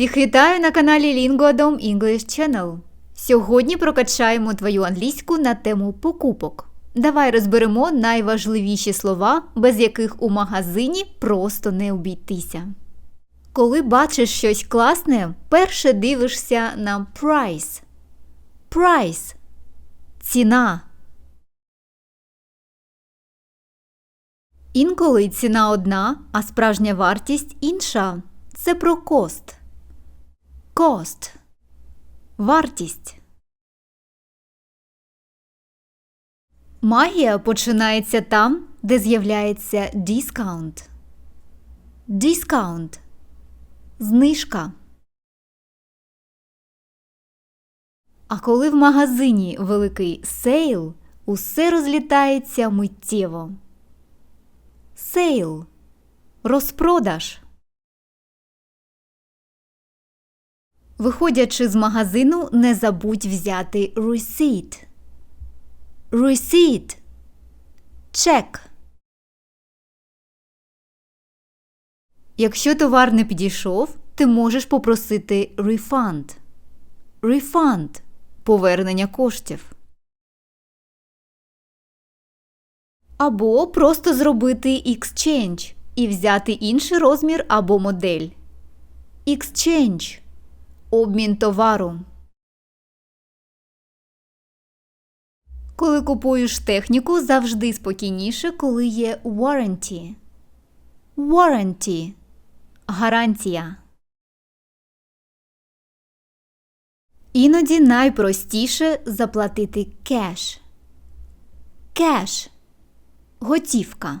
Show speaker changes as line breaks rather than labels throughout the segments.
Всіх вітаю на каналі Lingoadom English Channel. Сьогодні прокачаємо твою англійську на тему покупок. Давай розберемо найважливіші слова, без яких у магазині просто не обійтися. Коли бачиш щось класне, перше дивишся на price. Price – ціна. Інколи ціна одна, а справжня вартість інша. Це про кост. Cost – вартість. Магія починається там, де з'являється discount. Discount – знижка. А коли в магазині великий сейл, усе розлітається миттєво. Сейл – розпродаж. Виходячи з магазину, не забудь взяти receipt. Receipt – чек. Якщо товар не підійшов, ти можеш попросити refund. Refund – повернення коштів. Або просто зробити exchange і взяти інший розмір або модель. Exchange – обмін товару. Коли купуєш техніку, завжди спокійніше, коли є warranty. Warranty – гарантія. Іноді найпростіше заплатити кеш. Кеш – готівка.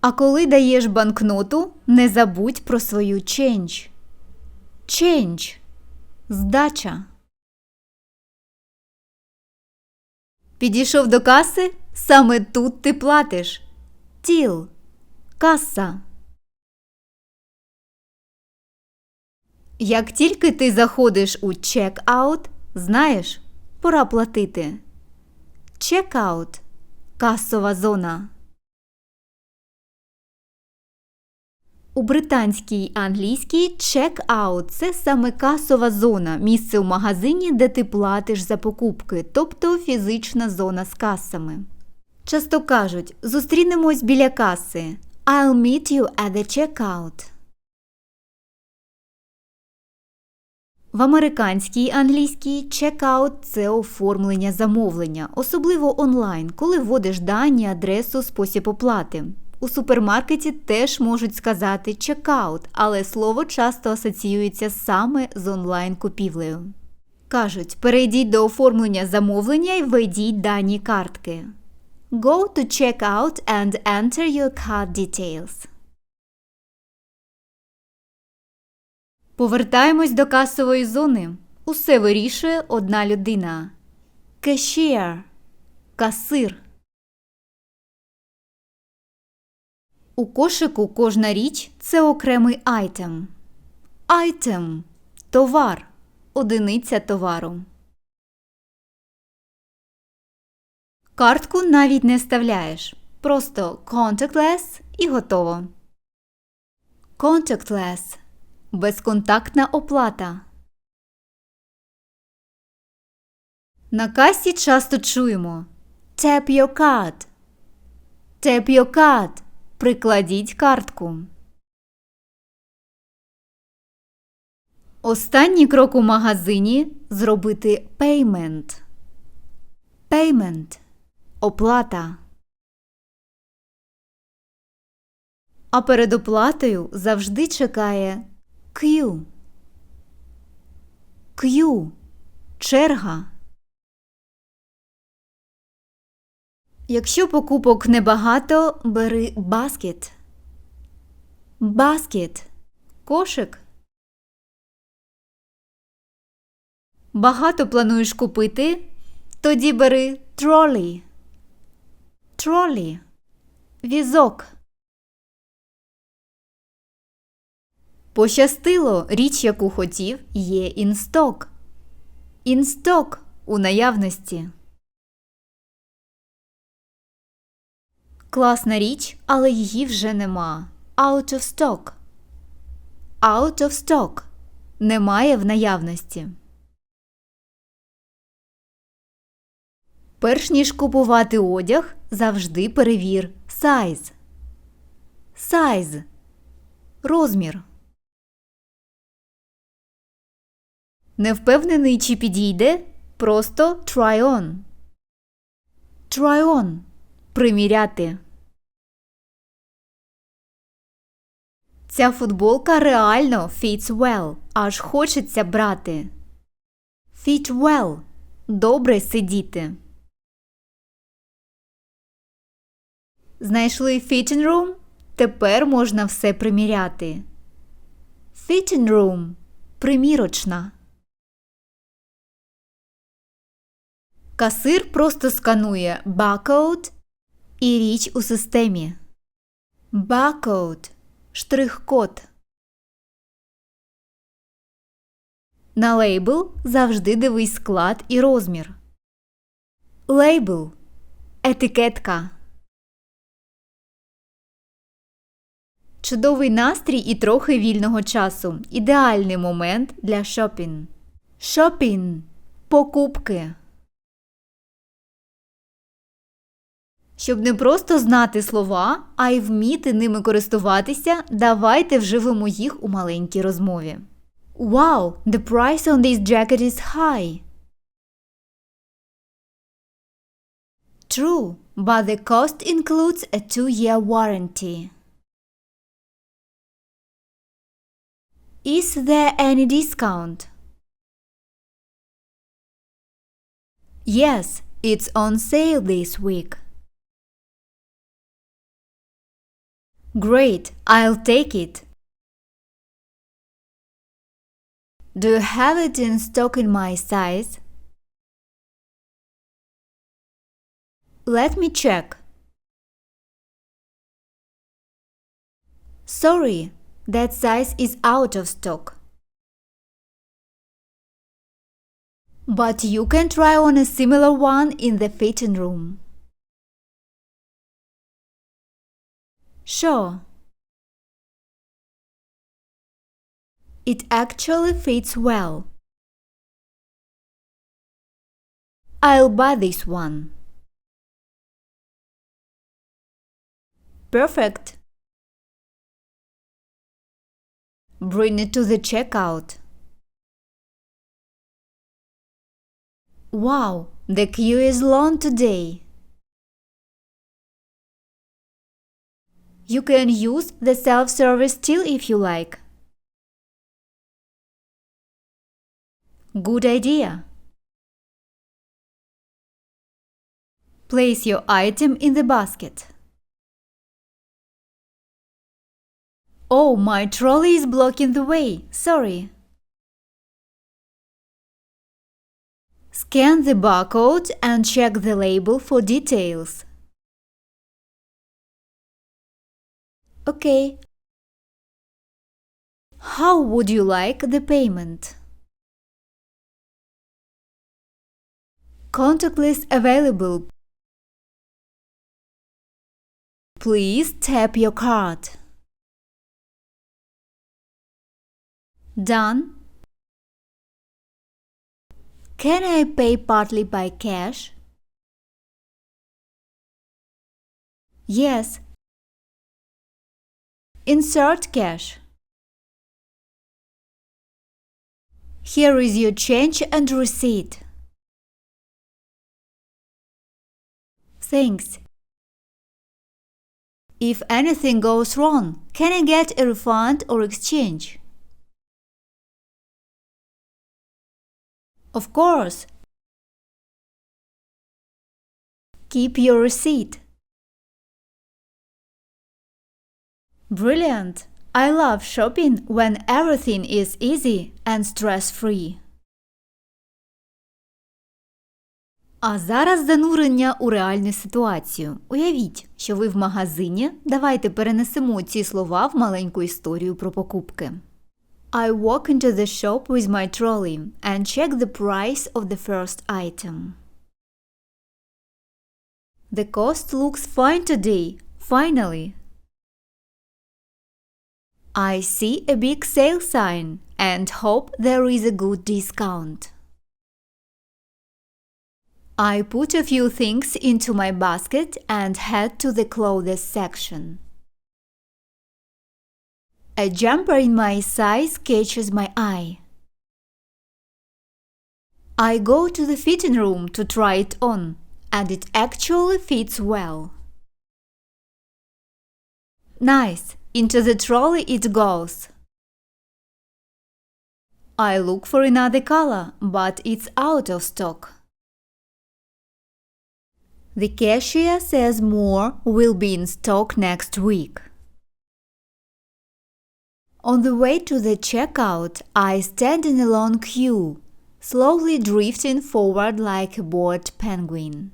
А коли даєш банкноту, не забудь про свою change. Change – здача. Підійшов до каси, саме тут ти платиш. Тіл – каса. Як тільки ти заходиш у чек-аут, знаєш, пора платити. Чек-аут – касова зона. У британській англійській чек-аут – це саме касова зона, місце у магазині, де ти платиш за покупки, тобто фізична зона з касами. Часто кажуть зустрінемось біля каси. I'll meet you at the checkout. В американській англійській чекаут це оформлення замовлення, особливо онлайн, коли вводиш дані, адресу, спосіб оплати. У супермаркеті теж можуть сказати чекаут, але слово часто асоціюється саме з онлайн-купівлею. Кажуть, перейдіть до оформлення замовлення і введіть дані картки. Go to checkout and enter your card details. Повертаємось до касової зони. Усе вирішує одна людина. Cashier – касир. У кошику кожна річ це окремий айтем. Айтем – товар, одиниця товару. Картку навіть не вставляєш. Просто contactless і готово. Contactless – безконтактна оплата. На касі часто чуємо Tap your card. Tap your card. Прикладіть картку. Останній крок у магазині зробити payment. Payment – оплата. А перед оплатою завжди чекає Q. Q – черга. Якщо покупок небагато, бери баскет. Баскет – кошик. Багато плануєш купити? Тоді бери тролі. Тролі – візок. Пощастило, річ, яку хотів, є інсток. Інсток у наявності. Класна річ, але її вже нема. Out of stock. Out of stock. Немає в наявності. Перш ніж купувати одяг, завжди перевір size. Size. Розмір. Не впевнений, чи підійде? Просто try on. Try on. Приміряти. Ця футболка реально fits well. Аж хочеться брати. Fit well. Добре сидіти. Знайшли fitting room? Тепер можна все приміряти. Fitting room. Примірочна. Касир просто сканує barcode і річ у системі. Barcode – штрих-код. На лейбл завжди дивись склад і розмір. Лейбл – етикетка. Чудовий настрій і трохи вільного часу. Ідеальний момент для шопінг. Шопінг – покупки. Щоб не просто знати слова, а й вміти ними користуватися, давайте вживемо їх у маленькій розмові. Wow, the price on this jacket is high. True, but the cost includes a two-year warranty. Is there any discount? Yes, it's on sale this week. Great, I'll take it. Do you have it in stock in my size? Let me check. Sorry, that size is out of stock. But you can try on a similar one in the fitting room. Sure. It actually fits well. I'll buy this one. Perfect. Bring it to the checkout. Wow, the queue is long today. You can use the self-service till if you like. Good idea. Place your item in the basket. Oh, my trolley is blocking the way. Sorry. Scan the barcode and check the label for details. Okay. How would you like the payment? Contactless available. Please tap your card. Done. Can I pay partly by cash? Yes. Insert cash. Here is your change and receipt. Thanks. If anything goes wrong, can I get a refund or exchange? Of course. Keep your receipt. Brilliant! I love shopping when everything is easy and stress-free. А зараз занурення у реальну ситуацію. Уявіть, що ви в магазині. Давайте перенесемо ці слова в маленьку історію про покупки. I walk into the shop with my trolley and check the price of the first item. The cost looks fine today. Finally. I see a big sale sign and hope there is a good discount. I put a few things into my basket and head to the clothes section. A jumper in my size catches my eye. I go to the fitting room to try it on, and it actually fits well. Nice, into the trolley it goes. I look for another color, but it's out of stock. The cashier says more will be in stock next week. On the way to the checkout, I stand in a long queue, slowly drifting forward like a bored penguin.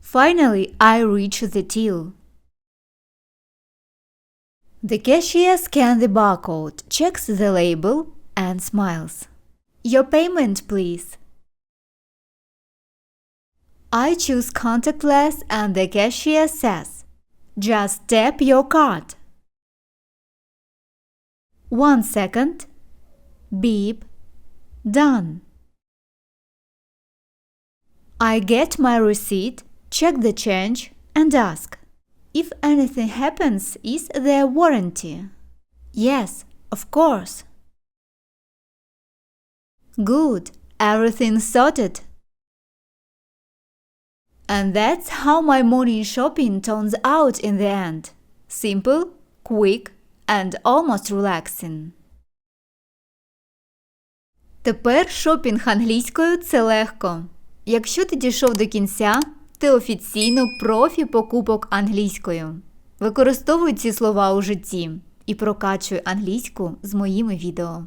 Finally, I reach the till. The cashier scans the barcode, checks the label, and smiles. Your payment, please. I choose contactless, and the cashier says, Just tap your card. One second. Beep. Done. I get my receipt, check the change, and ask if anything happens, is there a warranty? Yes, of course. Good, everything's sorted. And that's how my morning shopping turns out in the end. Simple, quick, and almost relaxing. Тепер шопінг англійською це легко. Якщо ти дійшов до кінця, ти офіційно профі покупок англійською. Використовуй ці слова у житті і прокачуй англійську з моїми відео.